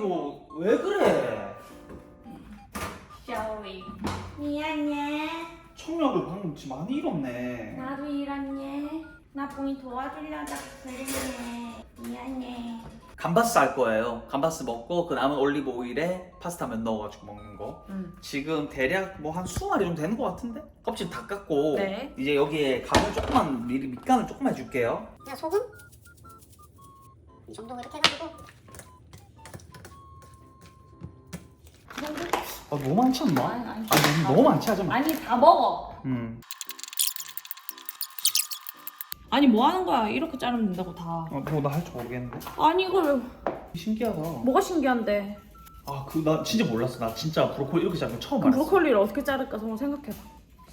이거 왜 그래? Sorry. 미안해. 청력을 방금 지금 많이 잃었네. 나도 이랬네. 나 봉이 도와주려다 그랬네. 미안해. 감바스 할 거예요. 감바스 먹고 그 남은 올리브 오일에 파스타 면 넣어가지고 먹는 거. 응. 지금 대략 뭐 한 20마리 정도 되는 것 같은데? 껍질 다 깎고 네. 이제 여기에 간을 조금만 미리 밑간을 조금만 해줄게요. 그냥 소금 이 정도 이렇게 해가지고 아 너무 많지 않나? 아니, 아니. 아니 너무 많지 하지 마. 아니 다 먹어. 음. 아니 뭐 하는 거야? 이렇게 자르면 된다고 다. 어, 뭐나 할 줄 모르겠는데. 아니 이걸 신기하다. 뭐가 신기한데? 아, 그 나 진짜 몰랐어. 나 진짜 브로콜리 이렇게 자르는 거 처음 그럼 알았어. 브로콜리를 어떻게 자를까 정말 생각해봐.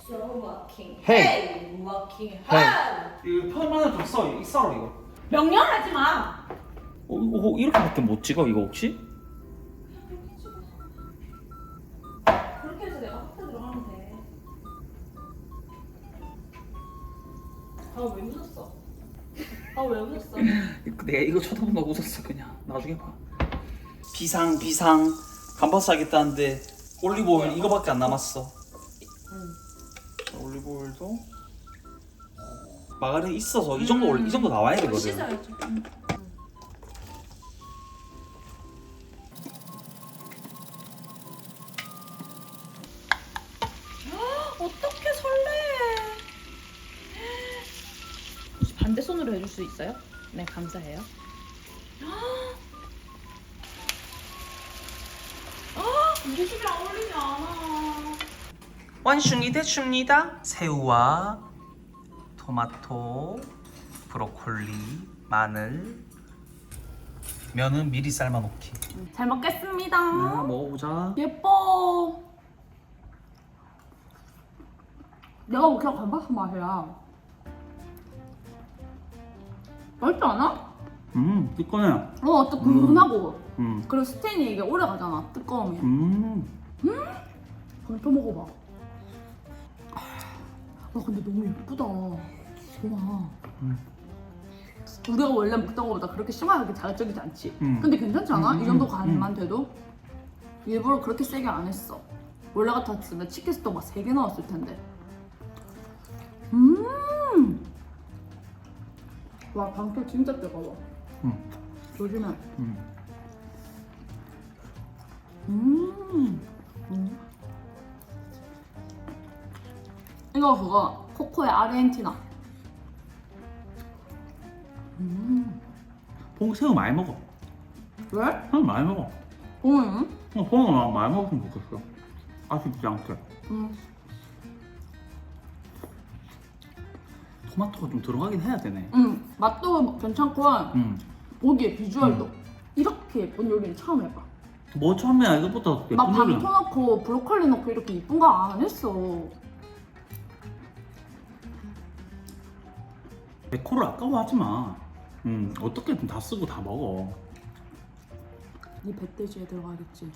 Slow walking. Hey. walking. 이거 써. 이 썰어 이거. 명령하지 마. 어, 이거 이렇게밖에 못 찍어 이거 혹시? 아왜 웃었어? 아왜 웃었어? 내가 이거 쳐다본다고 웃었어 그냥. 나중에 봐. 비상 비상 감바스 하겠다는데 올리브 오일 이거밖에 안 남았어. 자, 올리브 오일도 마가린 있어서 이 정도 올- 이 정도 나와야 되거든. 응. 어떻게 설레? 혹시 반대 손으로 해줄 수 있어요? 네 감사해요. 아, 우리 집이랑 어울리지 않아. 완충이 됐습니다. 새우와 토마토, 브로콜리, 마늘, 면은 미리 삶아 놓기. 잘 먹겠습니다. 먹어보자. 예뻐. 내가 먹기로 감바스 맛이야. 맛있지 않아? 음, 뜨거네. 어, 또 근근하고. 음, 그리고 스테인이 이게 오래 가잖아, 뜨거우면. 음. 그럼 또 먹어봐. 와, 근데 너무 예쁘다. 좋아. 음. 우리가 원래 먹던 거보다 그렇게 심하게 자극적이지 않지? 음. 근데 괜찮지 않아? 음, 이 정도 음, 간만 돼도? 일부러 그렇게 세게 안 했어. 원래 같았으면 치킨스도 막 3개 넣었을 텐데. 음! 와, 방패 진짜 뜨거워. 음. 조심해. 음. 음. 음. 이거 그거 코코의 아르헨티나. 음. 봉 새우 많이 먹어. 왜? 새우 많이 먹어. 응. 어, 봉은 많이 먹으면 좋겠어. 아쉽지 않게. 응. 토마토가 좀 들어가긴 해야 되네. 응. 맛도 괜찮고 음. 보기에 비주얼도 이렇게 예쁜 요리는 처음 해봐. 뭐 처음에 이것보다 예쁜 막 요리. 방토 넣고 브로콜리 넣고 이렇게 이쁜 거 안 했어. 데코를 아까워하지 마. 음, 어떻게든 다 쓰고 다 먹어. 이 뱃돼지에 들어가겠지.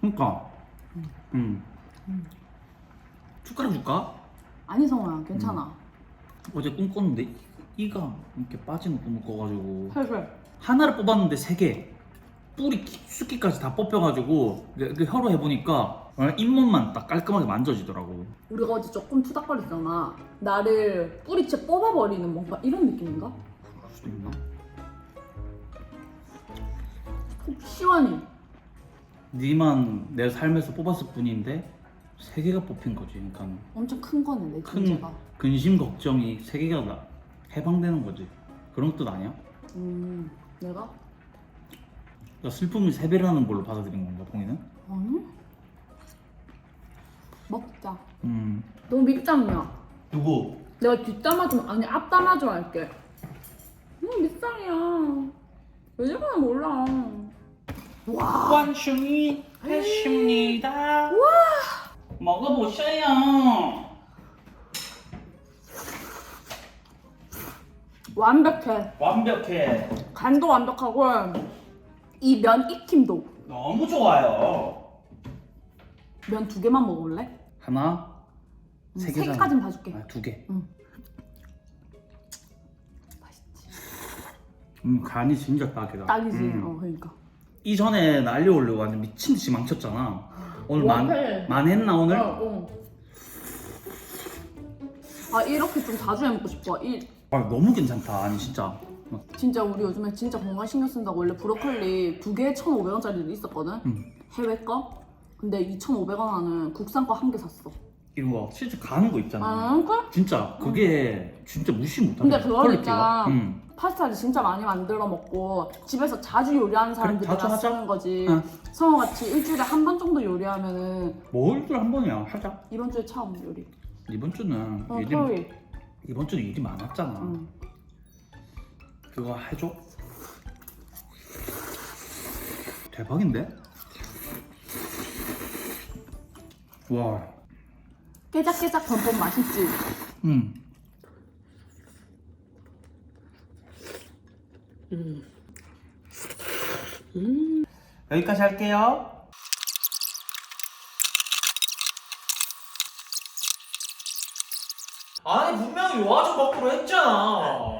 그러니까. 음. 음. 음. 숟가락 줄까? 아니 성호야 괜찮아. 어제 꿈 꿨는데 이- 이가 이렇게 빠지는 꿈을 꿔가지고 살살. 하나를 뽑았는데 세 개. 뿌리 깊숙이까지 다 뽑혀가지고 그- 그 혀로 해보니까 잇몸만 딱 깔끔하게 만져지더라고. 우리가 어제 조금 투닥거렸잖아. 나를 뿌리채 뽑아버리는 뭔가 이런 느낌인가? 그럴 수도 있나? 속 시원히. 니만 내 삶에서 뽑았을 뿐인데 세 개가 뽑힌 거지. 그러니까 엄청 큰 거네 내큰 존재가. 근심 걱정이 세 개가 다 해방되는 거지. 그런 뜻 아니야? 음 내가? 그러니까 슬픔이 세 배라는 걸로 받아들인 건가, 봉이는? 아니? 먹자. 음. 너무 밉상이야. 누구? 내가 뒷담화 좀 아니 앞담화 좀 할게. 너무 밉상이야. 왜 저러나 몰라. 와. 완충이 했습니다. 와. 먹어보셔요. 완벽해. 완벽해. 간도 완벽하고 이 면 익힘도. 너무 좋아요. 면 두 개만 먹어볼래? 하나, 음, 세세 개잖아. 개까진 봐줄게. 아, 두 개. 맛있지. 음, 간이 진짜 딱이다. 딱이지. 음. 어 그러니까. 이전에 날려오려고 완전 미친 듯이 망쳤잖아. 오늘 만 못해. 만했나 오늘? 어, 어. 아 이렇게 좀 자주 해 먹고 싶어. 이 아 너무 괜찮다. 아니 진짜. 진짜 우리 요즘에 진짜 건강 신경 쓴다고 원래 브로콜리 두 개에 1,500원짜리도 있었거든. 음. 해외 거. 근데 2,500원 하는 국산 거 한 개 샀어. 이거 실제 가는 거 있잖아. 아, 그래? 진짜 그게 진짜 무시 못하네. 근데 그거는 퀄리티가. 있잖아. 응. 파스타를 진짜 많이 만들어 먹고 집에서 자주 요리하는 사람들이 자주 하자. 쓰는 거지. 응. 성우같이 일주일에 한 번 정도 요리하면은 뭘줄한 번이야 하자. 이번 주에 처음 요리. 이번 주는 어, 일이 토요일. 이번 주는 일이 많았잖아. 응. 그거 해줘. 대박인데? 와. 깨작깨작 던던 맛있지. 음. 여기까지 할게요. 아니 분명히 요아정 먹기로 했잖아.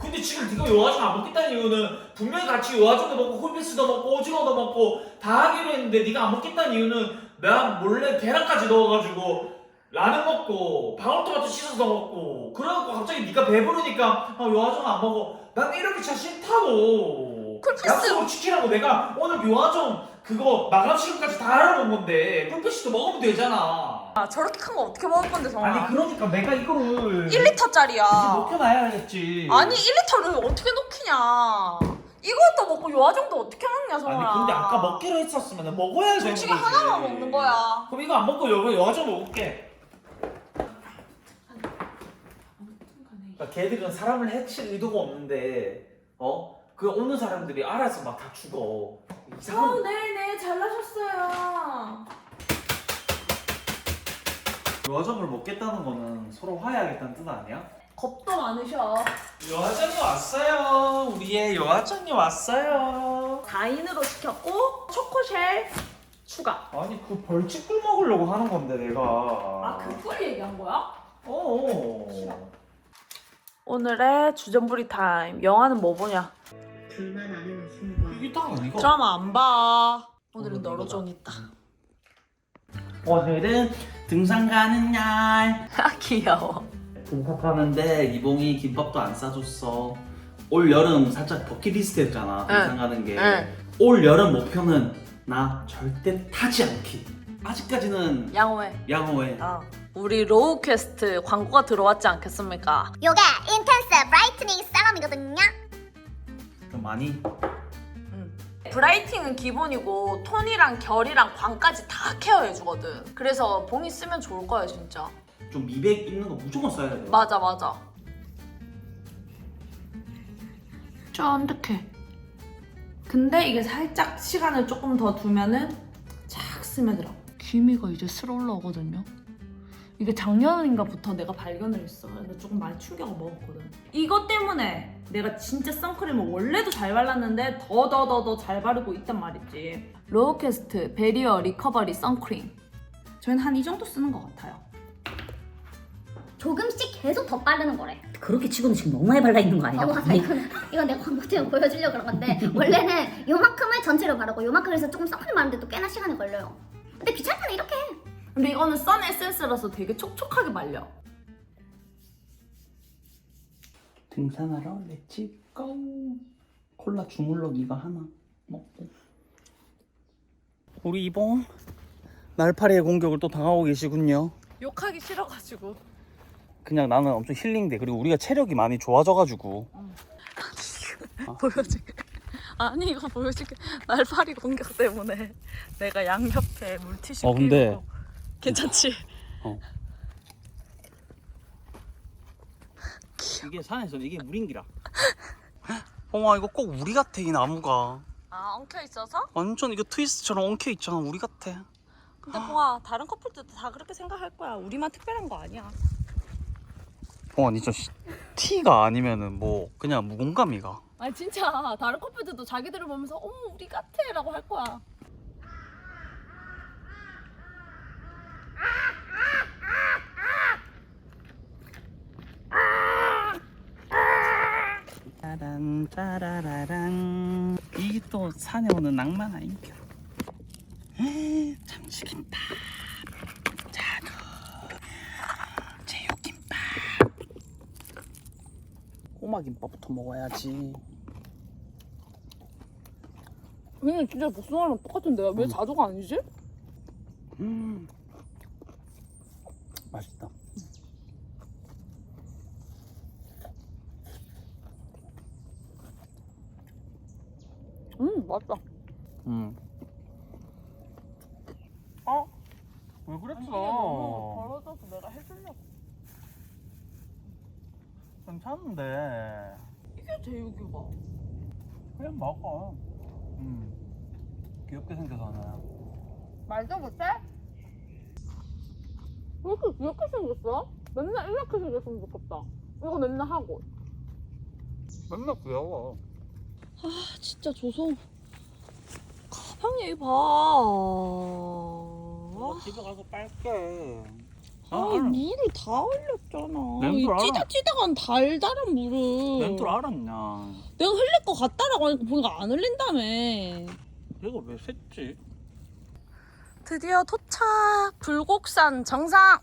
근데 지금 네가 요아정 안 먹겠다는 이유는 분명히 같이 요아정도 먹고 홀피스도 먹고 오징어도 먹고 다 하기로 했는데 네가 안 먹겠다는 이유는 내가 몰래 계란까지 넣어가지고 라면 먹고 방울토마토 씻어서 먹고 그래갖고 갑자기 네가 배부르니까 아, 요아정 안 먹어. 난 이렇게 차 싫다고. 쿨피스. 약속을 지키라고 내가 오늘 요아정 그거 마감 시간까지 다 알아본 건데 쿨피스도 먹으면 되잖아. 아, 저렇게 큰 거 어떻게 먹을 건데 정아? 아니 그러니까 내가 이거를 1리터짜리야. 이제 먹혀놔야겠지. 아니 1리터를 어떻게 넣기냐? 이것도 먹고 요아정도 어떻게 먹냐 정아? 아니 근데 아까 먹기로 했었으면 먹어야 되는 둘 거지. 하나만 먹는 거야. 그럼 이거 안 먹고 여기 여자 먹을게. 그러니까 걔들은 사람을 해칠 의도가 없는데 어? 그 오는 사람들이 알아서 막 다 죽어. 이상한 네네 잘나셨어요. 여화정을 먹겠다는 거는 서로 화해하겠다는 뜻 아니야? 겁도 많으셔. 여화정이 왔어요. 우리의 여화정이 왔어요. 4인으로 시켰고 초코쉘 추가. 아니 그 벌칙 꿀 먹으려고 하는 건데 내가. 아 그걸 얘기한 거야? 어. 오늘의 주전부리 타임. 영화는 뭐 보냐? 불만 안 해도 승부야. 이게 딱 아니고. 드라마 안 봐. 오늘은 너로 좀 있다. 오늘은 등산 가는 날. 아 귀여워. 등산 가는데 이봉이 김밥도 안 싸줬어. 올 여름 살짝 버킷리스트였잖아. 등산 가는 게. 응. 올 여름 목표는 나 절대 타지 않기. 아직까지는 양호해. 양호해. 어. 우리 로우 퀘스트 광고가 들어왔지 않겠습니까? 요게 인텐스 브라이트닝 세럼이거든요. 좀 많이. 브라이팅은 기본이고 톤이랑 결이랑 광까지 다 케어해주거든. 그래서 봉이 쓰면 좋을 거야 진짜. 좀 미백 있는 거 무조건 써야 돼. 맞아 맞아. 쫀득해. 근데 이게 살짝 시간을 조금 더 두면은 착 스며들어. 기미가 이제 슬 올라오거든요. 이게 작년인가부터 내가 발견을 했어. 근데 조금 많이 충격을 먹었거든. 이것 때문에 내가 진짜 선크림을 원래도 잘 발랐는데 더 더 더 더 잘 바르고 있단 말이지. 로우캐스트 베리어 리커버리 선크림. 저희는 한 이 정도 쓰는 것 같아요. 조금씩 계속 더 바르는 거래. 그렇게 치고는 지금 너무 많이 발라 있는 거 아니야? 어, 맞아. 이건, 이건 내가 광고 때문에 보여주려고 그런 건데 원래는 요만큼을 전체로 바르고 요만큼을 해서 조금 선크림 바르는데도 꽤나 시간이 걸려요. 근데 때는 이렇게 해. 근데 이거는 선 에센스라서 되게 촉촉하게 말려. 등산하러 렛츠 고. 콜라 주물럭 이거 하나 먹고. 우리 이봉 날파리의 공격을 또 당하고 계시군요. 욕하기 싫어가지고. 그냥 나는 엄청 힐링돼. 그리고 우리가 체력이 많이 좋아져가지고. 보여줄게. 아니 이거 보여줄게. 날파리 공격 때문에 내가 양옆에 물티슈 어, 근데- 끼고. 괜찮지? 이게 산에서 이게 물인기라. 홍아 이거 꼭 우리 같아 이 나무가. 아 엉켜 있어서? 완전 이거 트위스트처럼 엉켜 있잖아. 우리 같아. 근데 봉아 다른 커플들도 다 그렇게 생각할 거야. 우리만 특별한 거 아니야. 홍아 니 진짜 티가 아니면은 뭐 그냥 무공감이가. 아니 진짜 다른 커플들도 자기들을 보면서 어머 우리 같아라고 할 거야. 짜란 짜라라랑. 이게 또 산에 오는 낭만 아닌겨? 참치김밥 자두 제육김밥. 꼬마김밥부터 먹어야지. 그냥 진짜 복숭아랑 똑같은데? 왜 음. 자두가 아니지? 음 맛있다 음 맞다. 음. 어? 왜 그랬어? 벌어져서 내가 해주려고. 괜찮은데 이게 제육이가. 그냥 먹어 음. 귀엽게 생겨서 말도 못해? 왜 이렇게 귀엽게 생겼어? 맨날 이렇게 생겼으면 좋겠다. 이거 맨날 하고. 맨날 귀여워 진짜 조성 가방에 봐. 집에 가서 빨게 아, 물을 다 흘렸잖아. 알아. 찌다찌다한 달달한 물을. 렌트를 알았냐 내가 흘릴 것 같다라고 하니까 보니까 안 흘린다며. 내가 왜 샜지? 드디어 도착! 불곡산 정상!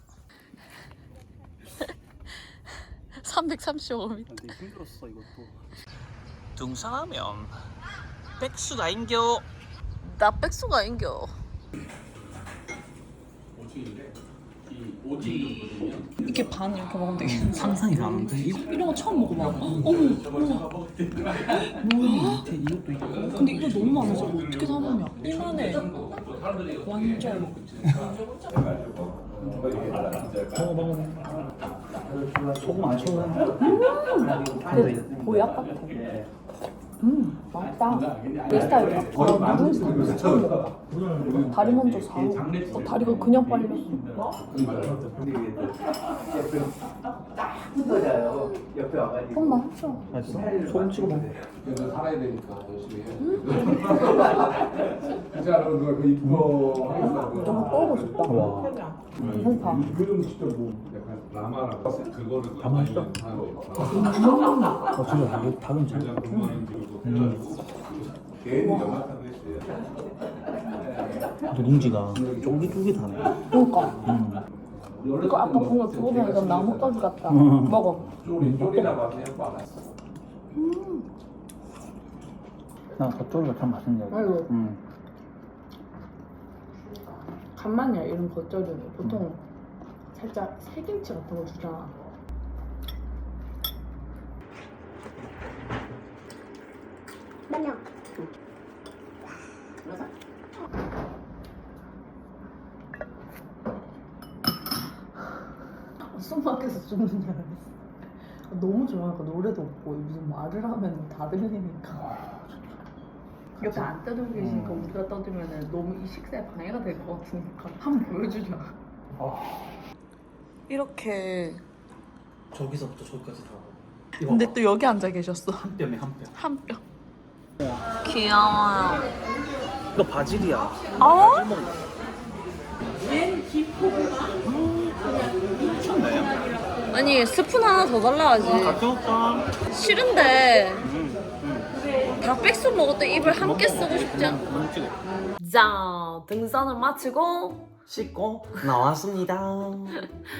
335m. 근데 힘들었어 이것도 등산하면 백수가 인겨 나 백수가 인겨. 이 렇게 반 이렇게 먹으면 되겠네. 상상이 가는데 이거 이런 거 처음 먹어봐. 어머, 뭐야 밑에 이것도 있고 근데 이거 너무 많아서 어떻게 다 먹냐? 이만해. 완전. 먹어 소금 안 쳐도 보약 같아. 음, 맛있다. 내 스타일이야. 아, 누군 스타일 처음 먹어봐. 다리 먼저 사고, 어, 다리가 그냥 빨렸어. 엄마 했어. 맛있어? 소금 찍어 먹어 그래도 살아야 되니까 열심히 해. 진짜로 너 이거 하겠다고. 너무 떠오고 싶다. 와 괜찮다. 그런 진짜 뭐 약간 라마라고 그거를 다 맛있다. 어, 어 진짜 이거 닭은 잘 괜히 연락하는 시 누룽지가 쫄깃쫄깃하네 그러니까. 음. 이거 아까 뭔가 두고 보니까 나뭇가지 같다. 음. 먹어. 쪼리 쪼리라고 하면 빨았어. 나 겉절이가 참 맛있네 아이고. 음. 간만이야 이런 겉절이는 보통 살짝 새김치 같은 거 주잖아. 몇명 숨 막혀서 죽는 줄 알았어. 너무 좋아하니까 노래도 없고 무슨 말을 하면 다 들리니까. 옆에 안 떠들고 계시니까 우리가 떠들면 너무 이 식사에 방해가 될 것 같으니까 한번 보여주자. 이렇게. 저기서부터 저기까지 다 근데 또 여기 앉아 계셨어. 한 뼘에 한 뼘 한 뼘. 귀여워요. 이거 바질이야 어? 바질 미쳤네 아니 스푼 하나 더 달라 하지. 같이 먹자 싫은데 음, 다 백수 먹었다 입을 함께 쓰고 싶지 않아. 음, 찍어. 자 등산을 마치고 씻고 나왔습니다.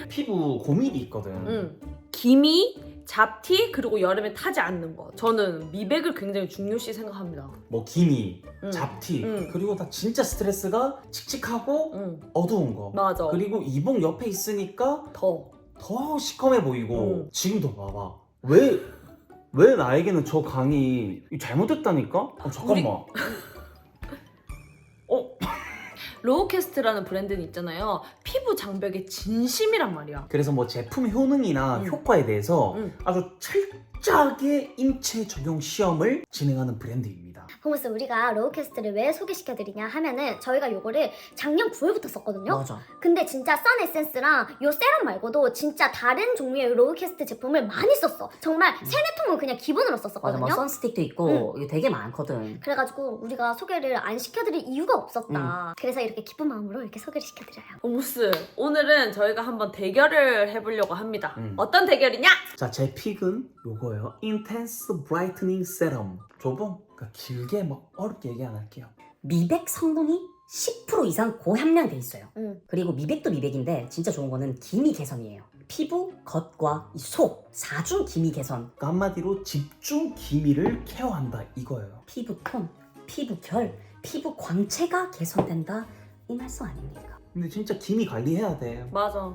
피부 고민이 있거든. 응. 기미, 잡티 그리고 여름에 타지 않는 거. 저는 미백을 굉장히 중요시 생각합니다. 뭐 기미, 응. 잡티, 응. 그리고 다 진짜 스트레스가 칙칙하고 응. 어두운 거. 맞아. 그리고 이봉 옆에 있으니까 더. 더 시커매 보이고 응. 지금도 봐봐. 왜, 왜 나에게는 저 강이 잘못됐다니까? 어, 잠깐만. 어? 로우캐스트라는 브랜드는 있잖아요. 피부 장벽의 진심이란 말이야. 그래서 뭐 제품 효능이나 응. 효과에 대해서 응. 아주 철저하게 인체 적용 시험을 진행하는 브랜드입니다. 호무스 우리가 로우캐스트를 왜 소개시켜드리냐 하면은 저희가 요거를 작년 9월부터 썼거든요 맞아. 근데 진짜 선 에센스랑 요 세럼 말고도 진짜 다른 종류의 로우캐스트 제품을 많이 썼어 정말 세네 통은 그냥 기본으로 맞아, 썼었거든요 뭐 선스틱도 있고 이게 되게 많거든. 그래가지고 우리가 소개를 안 시켜드릴 이유가 없었다. 그래서 이렇게 기쁜 마음으로 이렇게 소개를 시켜드려요. 오무스 오늘은 저희가 한번 대결을 해보려고 합니다. 음. 어떤 대결이냐? 자, 제 픽은 요거예요. 인텐스 브라이트닝 세럼. 좁은 그러니까 길게 막 어렵게 얘기 안 할게요. 미백 성분이 10% 이상 고함량돼 있어요. 음. 그리고 미백도 미백인데 진짜 좋은 거는 기미 개선이에요. 피부, 겉과 이 속, 사중 기미 개선. 그러니까 한마디로 집중 기미를 케어한다 이거예요. 피부 톤, 피부 결, 피부 광채가 개선된다. 이 말씀 아닙니까? 근데 진짜 기미 관리해야 돼. 맞아.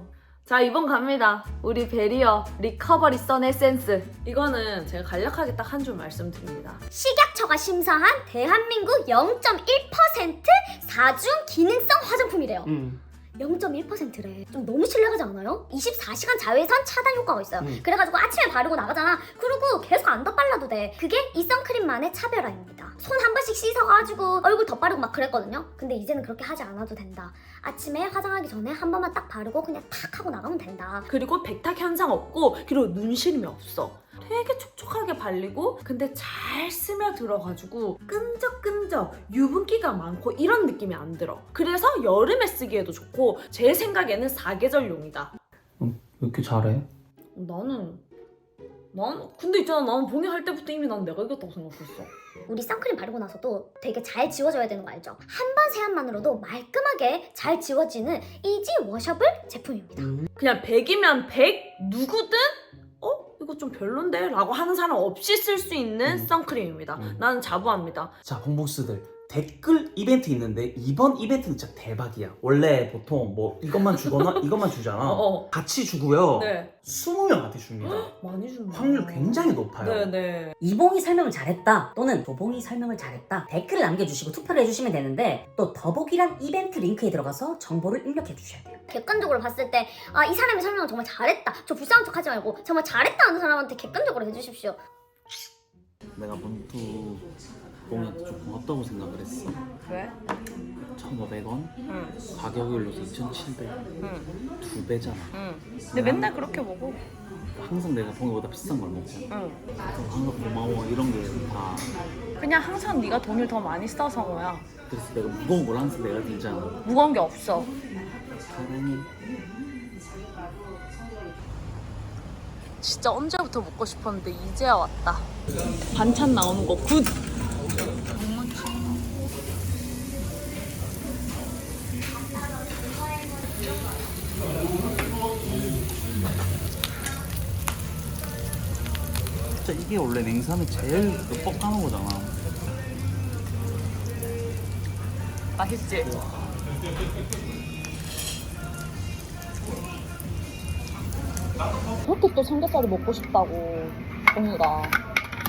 자 이번 갑니다. 우리 베리어 리커버리 선 에센스. 이거는 제가 간략하게 딱 한 줄 말씀드립니다. 식약처가 심사한 대한민국 0.1% 사중 기능성 화장품이래요. 음. 0.1%래. 좀 너무 신뢰하지 않아요? 24시간 자외선 차단 효과가 있어요. 음. 그래가지고 아침에 바르고 나가잖아. 그리고 계속 안 덧발라도 돼. 그게 이 선크림만의 차별화입니다. 손 한 번씩 씻어가지고 얼굴 덧바르고 막 그랬거든요. 근데 이제는 그렇게 하지 않아도 된다. 아침에 화장하기 전에 한 번만 딱 바르고 그냥 탁 하고 나가면 된다. 그리고 백탁 현상 없고 그리고 눈시림이 없어. 되게 촉촉하게 발리고 근데 잘 스며들어가지고 끈적끈적 유분기가 많고 이런 느낌이 안 들어. 그래서 여름에 쓰기에도 좋고 제 생각에는 사계절용이다. 왜 이렇게 잘해? 나는 난 근데 있잖아 나는 봉이 할 때부터 이미 난 내가 이겼다고 생각했어. 우리 선크림 바르고 나서도 되게 잘 지워져야 되는 거 알죠? 한 번 세안만으로도 말끔하게 잘 지워지는 이지 워셔블 제품입니다. 음. 그냥 100이면 100 누구든 어 이거 좀 별론데 라고 하는 사람 없이 쓸 수 있는 음. 선크림입니다. 음. 나는 자부합니다. 자, 봉복스들 댓글 이벤트 있는데 이번 이벤트는 진짜 대박이야. 원래 보통 뭐 이것만 주거나 이것만 주잖아. 어, 같이 주고요. 네 20명한테 줍니다. 많이 준다. 확률 굉장히 높아요. 네네. 이봉이 설명을 잘했다 또는 도봉이 설명을 잘했다 댓글을 남겨주시고 투표를 해주시면 되는데 또 더보기란 이벤트 링크에 들어가서 정보를 입력해 주셔야 돼요. 객관적으로 봤을 때 아 이 사람이 설명을 정말 잘했다. 저 불쌍한 척 하지 말고 정말 잘했다 하는 사람한테 객관적으로 해주십시오. 내가 문투 봉이한테 좀 고맙다고 생각을 했어. 왜? 1,500원? 응. 가격이 올려서 2,700원. 응. 두 배잖아. 응. 근데 맨날 그렇게 먹어. 항상 내가 봉이보다 비싼 걸 먹잖아. 응. 그래서 항상 고마워 이런 게 다. 그냥 항상 네가 돈을 더 많이 써서 뭐야. 그래서 내가 무거운 걸 항상 내가 들잖아. 무거운 게 없어. 사랑해. 진짜 언제부터 먹고 싶었는데 이제야 왔다. 반찬 나오는 거 굿. 원래 냉삼이 제일 그 뻑하는 거잖아. 맛있지? 그렇게 또 삼겹살을 먹고 싶다고 언니가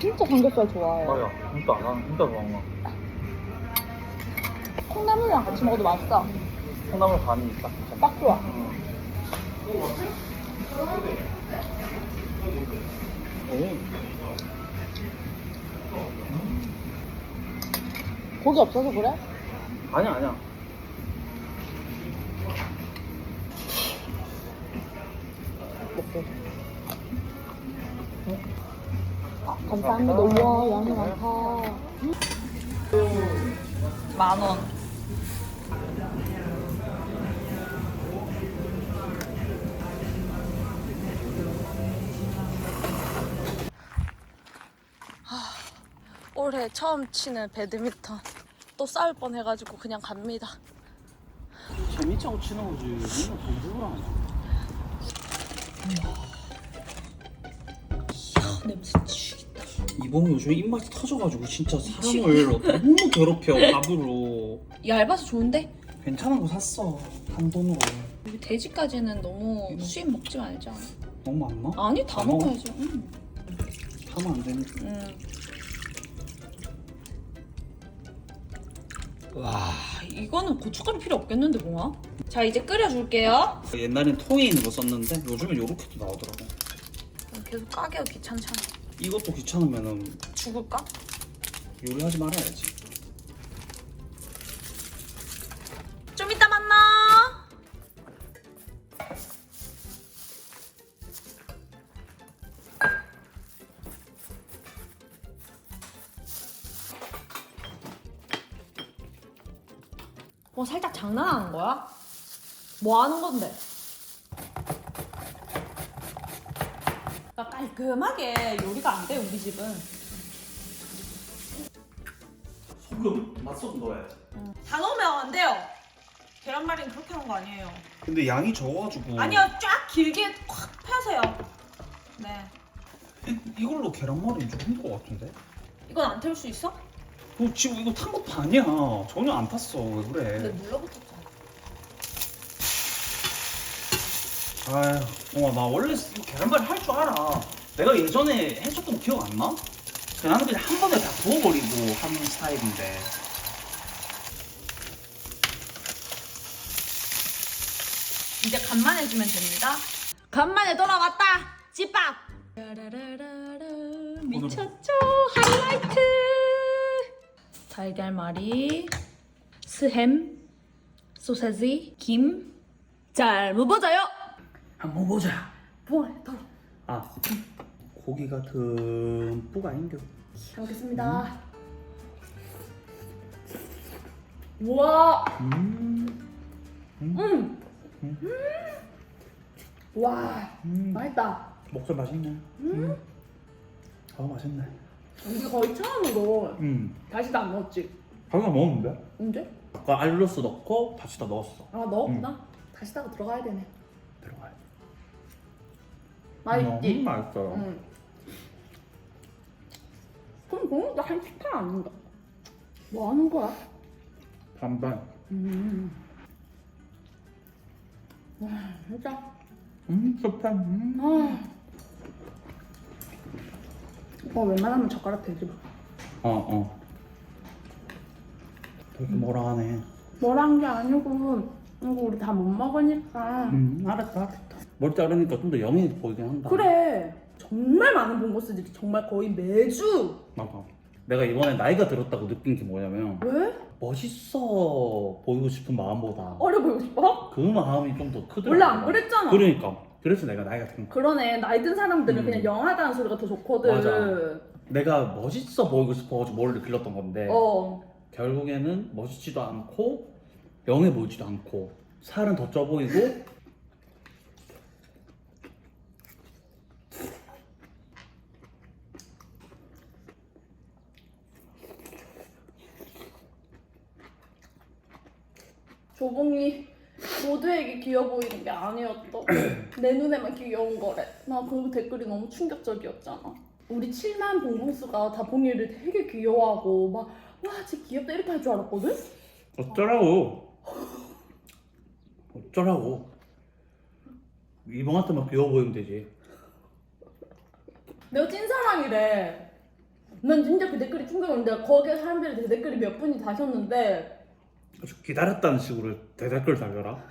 진짜 삼겹살 좋아해 맞아. 진짜 안 하는, 진짜 좋아한 거. 콩나물이랑 같이 먹어도 맛있어 콩나물 간이 딱 괜찮아. 딱 좋아 고기 없어서 그래? 아니야, 아니야. 먹고 감사합니다 우와 양이 많다 만 원 올해 처음 치는 배드민턴 또 싸울 뻔 해가지고 그냥 갑니다 재밌자고 치는 거지. 맨날 돈 주고. 냄새 죽이다 이봉이 요즘 입맛이 터져가지고 진짜 사람을 너무 괴롭혀 밥으로. 얇아서 좋은데 괜찮은 거 샀어 한 돈으로. 우리 돼지까지는 너무 수입 먹지 말자. 너무 안 나? 아니 다다 먹어? 먹어야지. 응. 하면 안 되니까. 응. 와 이거는 고춧가루 필요 없겠는데 뭐야? 자 이제 끓여줄게요. 옛날엔 통에 있는 거 썼는데 요즘엔 요렇게도 나오더라고. 계속 까기가 귀찮잖아. 이것도 귀찮으면은 죽을까? 요리하지 말아야지. 뭐 살짝 장난하는 거야? 뭐 하는 건데? 그러니까 깔끔하게 요리가 안 돼 우리 집은. 소금 맛소금 넣어야지 다 넣으면 안 돼요. 계란말이는 그렇게 하는 거 아니에요. 근데 양이 적어가지고 아니요, 쫙 길게 콱 펴세요. 네. 이걸로 계란말이 좀 힘들 것 같은데? 이건 안 태울 수 있어? 어, 지금 이거 탄 것도 아니야 전혀 안 탔어 왜 그래 근데 눌러붙었잖아. 아휴, 어, 나 원래 이거 계란말이 할 줄 알아. 내가 예전에 했었던 거 기억 안 나? 그냥 나는 그냥 한 번에 다 부어버리고 하는 스타일인데. 이제 간만 해주면 됩니다. 간만에 돌아왔다. 집밥. 라라라라라. 미쳤죠? 하이라이트. 달걀말이, 스햄, 소세지, 김. 잘 무버져요. 한번 보자. 뭐해? 더. 아, 고기가 듬뿍 아닌겨. 잘 먹겠습니다. 우와. 음, 음. 와. 음. 맛있다. 목살 맛있네. 음. 아, 맛있네. 우리 거의 처음으로 음. 다시도 안 넣었지. 방금 먹었는데? 언제? 아까 알로스 넣고 다시 다 넣었어. 아 넣었구나. 다시 다가 들어가야 되네. 들어가야 돼. 맛있지. 너무 맛있어요. 응. 그럼 그건 한 식판 아닌가? 뭐 하는 거야? 반반. 음. 와 진짜. 음, 좋다. 음. 아. 오빠 웬만하면 젓가락 대지 마. 어, 어. 되게 뭐라 하네. 뭐란 게 아니고 이거 우리 다 못 먹으니까. 음, 알았다, 알았다. 머리 자르니까 좀 더 영해 보이긴 한다. 그래. 정말 많은 본보스들이 정말 거의 매주. 맞아. 내가 이번에 나이가 들었다고 느낀 게 뭐냐면 왜? 멋있어 보이고 싶은 마음보다 어려 보이고 싶어? 그 마음이 좀 더 크더라고. 원래 안 그랬잖아. 그러니까. 그래서 내가 나이가 든 거야. 그러네. 나이 든 사람들은 음. 그냥 영하다는 소리가 더 좋거든. 맞아. 내가 멋있어 보이고 싶어가지고 머리를 길렀던 건데 어. 결국에는 멋있지도 않고 영해 보이지도 않고 살은 더 쪄 보이고 조봉이 모두에게 귀여워 보이는 게 아니었어. 내 눈에만 귀여운 거래. 나그 댓글이 너무 충격적이었잖아. 우리 7만 봉봉수가 다 봉이를 되게 귀여워하고 막 와, 쟤 귀엽다 이렇게 할 줄 알았거든? 어쩌라고 어쩌라고 이봉한테만 귀여워 보이면 되지 내가 찐사랑이래. 난 진짜 그 댓글이 충격인데 거기에 사람들이 그 댓글이 몇 분이 다셨는데 아주 기다렸다는 식으로 대댓글 달려라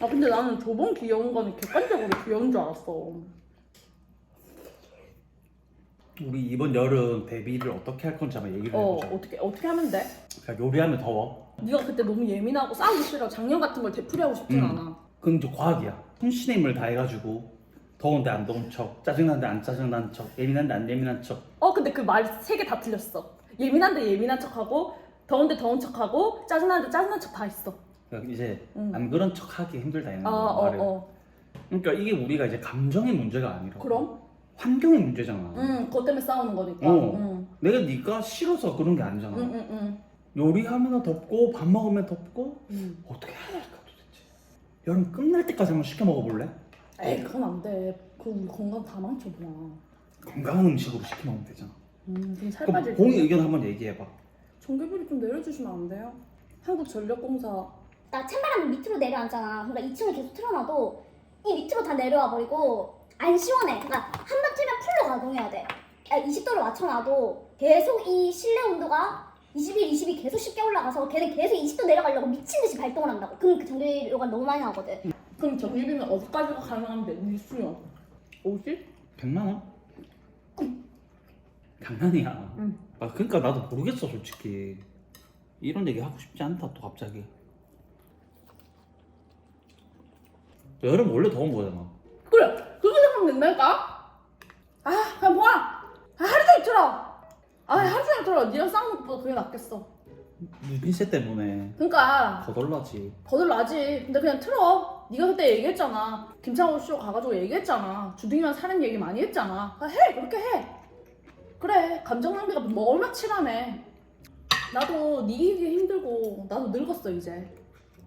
아 근데 나는 조봉 귀여운 거는 객관적으로 귀여운 줄 알았어. 우리 이번 여름 데뷔를 어떻게 할 건지 한번 얘기를 어 해보자 어떻게 어떻게 하면 돼? 그러니까 요리하면 더워 네가 그때 너무 예민하고 싸우기 싫어. 작년 같은 걸 되풀이하고 싶진 음. 않아. 그건 이제 과학이야 혼신의 힘을 다해가지고 더운데 안 더운 척 짜증나는데 안 짜증나는 척 예민한데 안 예민한 척 어 근데 그 말 세 개 다 틀렸어. 예민한데 예민한 척하고 더운데 더운 척하고 짜증나는데 짜증난 척 다 했어. 그러니까 이제 응. 안 그런 척 하기 힘들다 이런 아, 어, 말을 어. 그러니까 이게 우리가 이제 감정의 문제가 아니라 그럼? 환경의 문제잖아 응, 그것 때문에 싸우는 거니까. 어. 응. 내가 네가 싫어서 그런 게 아니잖아 응, 응, 응. 요리하면 덥고 밥 먹으면 덥고 응. 어떻게 해야 할까 도대체 여름 끝날 때까지 한번 시켜 먹어볼래? 에이, 그건 안 돼. 그 우리 건강 다 망쳐보나. 건강한 음식으로 시켜 먹으면 되잖아 음, 좀살 그럼 빠질 공의 텐데. 의견 한번 얘기해봐 전기비를 좀 내려주시면 안 돼요? 한국전력공사. 나 찬바람이 밑으로 내려앉잖아. 그러니까 2층을 계속 틀어놔도 이 밑으로 다 내려와 버리고 안 시원해. 그러니까 한 번 틀면 풀로 가동해야 돼. 20도를 맞춰놔도 계속 이 실내 온도가 21, 22 계속 쉽게 올라가서 걔는 계속 20도 내려가려고 미친 듯이 발동을 한다고. 그럼 그 전기료가 너무 많이 나거든. 그럼 전기비는 어디까지가 가능한데? 수요. 50? 100만 원? 장난이야 응. 아, 그러니까 나도 모르겠어 솔직히 이런 얘기 하고 싶지 않다 또 갑자기 여름 원래 더운 거잖아 그래! 그렇게 생각하면 된다니까? 아, 그냥 뭐야! 아, 하루 종일 틀어! 아, 하루 종일 틀어! 니랑 싸우는 것보다 그게 낫겠어. 누빈세 때문에 그러니까 거덜나지. 거들나지. 근데 그냥 틀어. 네가 그때 얘기했잖아. 김창호 쇼 가가지고 얘기했잖아. 주둥이만 사는 얘기 많이 했잖아. 아, 해 그렇게 해. 그래 감정 낭비가 뭐 얼마 치라네. 나도 네 이기기 힘들고 나도 늙었어 이제.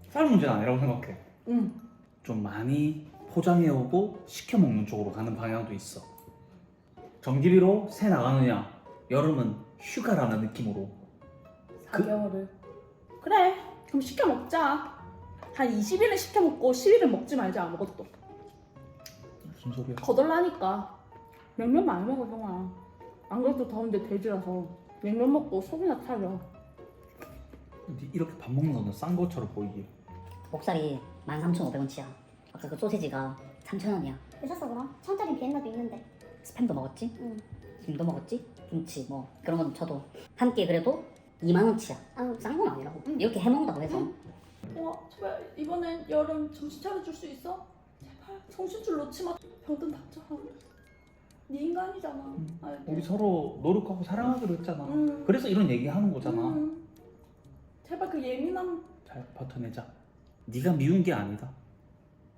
쌀 문제는 아니라고 생각해. 응. 좀 많이 포장해오고 시켜 먹는 쪽으로 가는 방향도 있어. 정기비로 새 나가느냐? 여름은 휴가라는 느낌으로. 그- 4개월을. 그 래. 그럼 시켜 먹자. 한 20일은 시켜 먹고 10일은 먹지 말자 아무것도. 무슨 소리야? 거덜나니까. 냉면 많이 먹어 동아. 안 그래도 더운데 돼지라서 냉면 먹고 속이나 타려. 니 이렇게 밥 먹는 거는 싼 것처럼 보이게. 목살이 13,500원치야. 아까 그 소세지가 3,000원이야. 왜 샀어 그럼? 천짜리 비엔나도 있는데 스팸도 먹었지? 응. 김도 먹었지? 김치 뭐 그런 건 쳐도 한 끼 그래도 2만 원치야. 아, 싼건 아니라고. 이렇게 해먹는다고 해서 와 제발 이번엔 여름 정신 차려줄 수 있어? 제발 정신줄 놓지 마 병든 닥쳐라 네 인간이잖아 알지? 우리 서로 노력하고 사랑하기로 했잖아. 응. 그래서 이런 얘기 하는 거잖아. 응. 제발 그 예민함 잘 버텨내자. 네가 미운 게 아니다.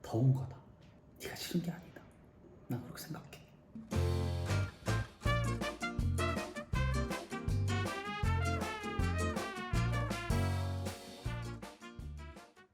더운 거다. 네가 싫은 게 아니다. 난 그렇게 생각해.